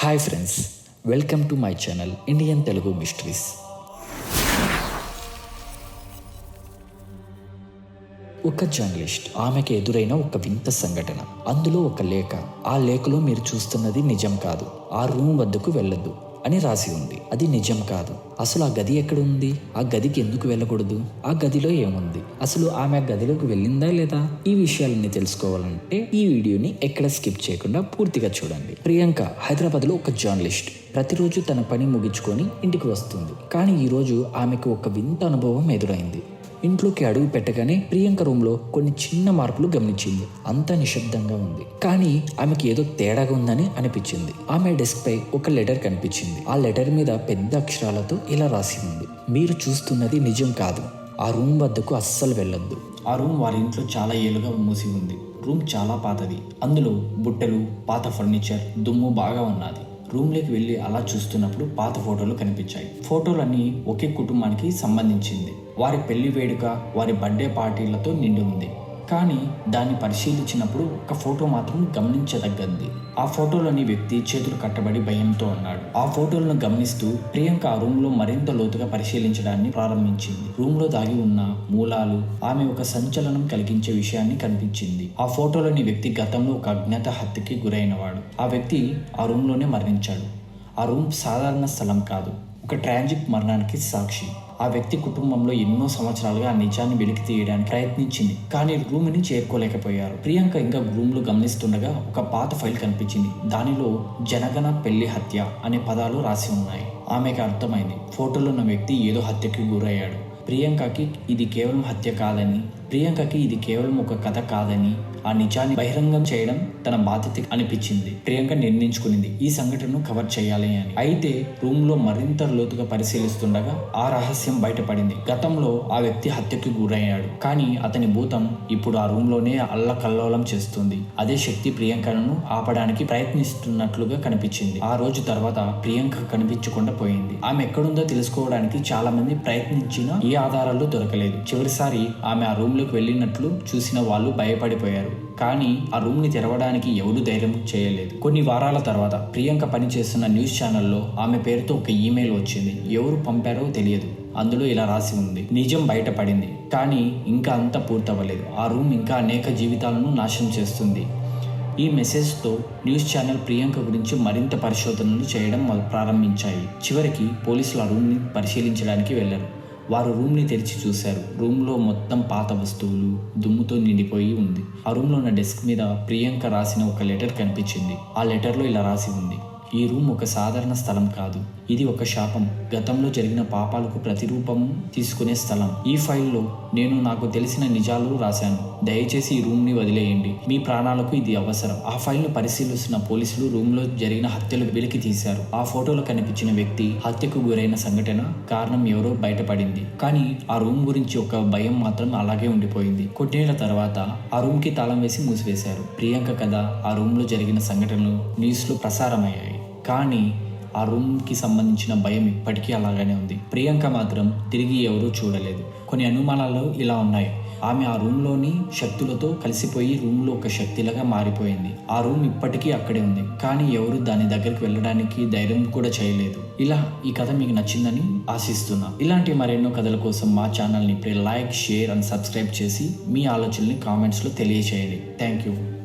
Hi friends welcome to my channel Indian Telugu mysteries. ఒక journalist ఆమెకి ఎదురైన ఒక వింత సంఘటన. అందులో ఒక లేఖ ఆ లేఖలో మీరు చూస్తున్నది నిజం కాదు. ఆ రూమ్ వద్దకు వెళ్ళొద్దు. అని రాసి ఉంది. అది నిజం కాదు. అసలు ఆ గది ఎక్కడ ఉంది ఆ గదికి ఎందుకు వెళ్ళకూడదు? ఆ గదిలో ఏముంది? అసలు ఆమె ఆ గదిలోకి వెళ్ళిందా లేదా? ఈ విషయాలన్నీ తెలుసుకోవాలంటే ఈ వీడియోని ఎక్కడ స్కిప్ చేయకుండా పూర్తిగా చూడండి. ప్రియాంక హైదరాబాద్లో ఒక జర్నలిస్ట్. ప్రతిరోజు తన పని ముగించుకొని ఇంటికి వస్తుంది. కానీ ఈరోజు ఆమెకు ఒక వింత అనుభవం ఎదురైంది. ఇంట్లోకి అడుగు పెట్టగానే ప్రియాంక రూమ్లో కొన్ని చిన్న మార్పులు గమనించింది. అంతా నిశ్శబ్దంగా ఉంది. కానీ ఆమెకి ఏదో తేడాగా ఉందని అనిపించింది. ఆమె డెస్క్ పై ఒక లెటర్ కనిపించింది. ఆ లెటర్ మీద పెద్ద అక్షరాలతో ఇలా రాసి ఉంది. మీరు చూస్తున్నది నిజం కాదు. ఆ రూమ్ వద్దకు అస్సలు వెళ్ళొద్దు. ఆ రూమ్ వారి ఇంట్లో చాలా ఏలుగా మూసి ఉంది. రూమ్ చాలా పాతది. అందులో బుట్టలు పాత ఫర్నిచర్ దుమ్ము బాగా ఉన్నది. రూమ్లోకి వెళ్ళి అలా చూస్తున్నప్పుడు పాత ఫోటోలు కనిపించాయి. ఫోటోలన్నీ ఒకే కుటుంబానికి సంబంధించింది. వారి పెళ్ళి వేడుక వారి బర్త్డే పార్టీలతో నిండి ఉంది. కానీ దాన్ని పరిశీలించినప్పుడు ఒక ఫోటో మాత్రం గమనించదగ్గది. ఆ ఫోటోలోని వ్యక్తి చేతులు కట్టబడి భయంతో ఉన్నాడు. ఆ ఫోటోలను గమనిస్తూ ప్రియాంక ఆ రూమ్లో మరింత లోతుగా పరిశీలించడాన్ని ప్రారంభించింది. రూమ్లో దాగి ఉన్న మూలాలు ఆమె ఒక సంచలనం కలిగించే విషయాన్ని కనిపించింది. ఆ ఫోటోలోని వ్యక్తి గతంలో ఒక అజ్ఞాత హత్యకి గురైనవాడు. ఆ వ్యక్తి ఆ రూమ్లోనే మరణించాడు. ఆ రూమ్ సాధారణ స్థలం కాదు. ఒక ట్రాజిక్ మరణానికి సాక్షి. ఆ వ్యక్తి కుటుంబంలో ఎన్నో సంవత్సరాలుగా ఆ నిజాన్ని వెలికి తీయడానికి ప్రయత్నించింది. కానీ రూమ్ని చేరుకోలేకపోయారు. ప్రియాంక ఇంకా రూమ్లో గమనిస్తుండగా ఒక పాత ఫైల్ కనిపించింది. దానిలో జనగణ పెళ్ళి హత్య అనే పదాలు రాసి ఉన్నాయి. ఆమెకు అర్థమైంది. ఫోటోలో ఉన్న వ్యక్తి ఏదో హత్యకి గురయ్యాడు. ప్రియాంకకి ఇది కేవలం హత్య కాదని ప్రియాంకకి ఇది కేవలం ఒక కథ కాదని ఆ నిజాన్ని బహిరంగం చేయడం తన బాధ్యత అనిపించింది. ప్రియాంక నిర్ణయించుకునింది ఈ సంఘటనను కవర్ చేయాలి అని. అయితే రూమ్లో మరింత లోతుగా పరిశీలిస్తుండగా ఆ రహస్యం బయటపడింది. గతంలో ఆ వ్యక్తి హత్యకు గురయ్యాడు. కానీ అతని భూతం ఇప్పుడు ఆ రూమ్లోనే అల్లకల్లోలం చేస్తుంది. అదే శక్తి ప్రియాంకను ఆపడానికి ప్రయత్నిస్తున్నట్లుగా కనిపించింది. ఆ రోజు తర్వాత ప్రియాంక కనిపించకుండా పోయింది. ఆమె ఎక్కడుందో తెలుసుకోవడానికి చాలా మంది ప్రయత్నించినా ఏ ఆధారాలు దొరకలేదు. చివరిసారి ఆమె ఆ రూమ్ రూమ్లోకి వెళ్ళినట్లు చూసిన వాళ్ళు భయపడిపోయారు. కానీ ఆ రూమ్ని తెరవడానికి ఎవరు ధైర్యం చేయలేదు. కొన్ని వారాల తర్వాత ప్రియాంక పనిచేస్తున్న న్యూస్ ఛానల్లో ఆమె పేరుతో ఒక ఈమెయిల్ వచ్చింది. ఎవరు పంపారో తెలియదు. అందులో ఇలా రాసి ఉంది. నిజం బయటపడింది. కానీ ఇంకా అంత పూర్తవ్వలేదు. ఆ రూమ్ ఇంకా అనేక జీవితాలను నాశనం చేస్తుంది. ఈ మెసేజ్తో న్యూస్ ఛానల్ ప్రియాంక గురించి మరింత పరిశోధనలు చేయడం ప్రారంభించాయి. చివరికి పోలీసులు ఆ రూమ్ని పరిశీలించడానికి వెళ్ళారు వారు రూమ్ని తెరిచి చూశారు. రూమ్లో మొత్తం పాత వస్తువులు దుమ్ముతో నిండిపోయి ఉంది. ఆ రూమ్లో ఉన్న డెస్క్ మీద ప్రియాంక రాసిన ఒక లెటర్ కనిపించింది. ఆ లెటర్లో ఇలా రాసి ఉంది. ఈ రూమ్ ఒక సాధారణ స్థలం కాదు. ఇది ఒక శాపం. గతంలో జరిగిన పాపాలకు ప్రతిరూపం తీసుకునే స్థలం. ఈ ఫైల్లో నేను నాకు తెలిసిన నిజాలు రాశాను. దయచేసి ఈ రూమ్ని వదిలేయండి. మీ ప్రాణాలకు ఇది అవసరం. ఆ ఫైల్ను పరిశీలిస్తున్న పోలీసులు రూమ్లో జరిగిన హత్యలు వెలికి తీశారు. ఆ ఫోటోలో కనిపించిన వ్యక్తి హత్యకు గురైన సంఘటన కారణం ఎవరో బయటపడింది. కానీ ఆ రూమ్ గురించి ఒక భయం మాత్రం అలాగే ఉండిపోయింది. కొన్నేళ్ళ తర్వాత ఆ రూమ్కి తాళం వేసి మూసివేశారు. ప్రియాంక కథ ఆ రూమ్లో జరిగిన సంఘటనలు న్యూస్లో ప్రసారమయ్యాయి. కానీ ఆ రూమ్కి సంబంధించిన భయం ఇప్పటికీ అలాగనే ఉంది. ప్రియాంక మాత్రం తిరిగి ఎవరూ చూడలేదు. కొన్ని అనుమానాలు ఇలా ఉన్నాయి. ఆమె ఆ రూమ్లోని శక్తులతో కలిసిపోయి రూమ్లో ఒక శక్తిలాగా మారిపోయింది. ఆ రూమ్ ఇప్పటికీ అక్కడే ఉంది. కానీ ఎవరు దాని దగ్గరికి వెళ్ళడానికి ధైర్యం కూడా చేయలేదు. ఇలా ఈ కథ మీకు నచ్చిందని ఆశిస్తున్నా. ఇలాంటి మరెన్నో కథల కోసం మా ఛానల్ని ఇప్పుడే లైక్ షేర్ అండ్ సబ్స్క్రైబ్ చేసి మీ ఆలోచనల్ని కామెంట్స్లో తెలియచేయండి. Thank you.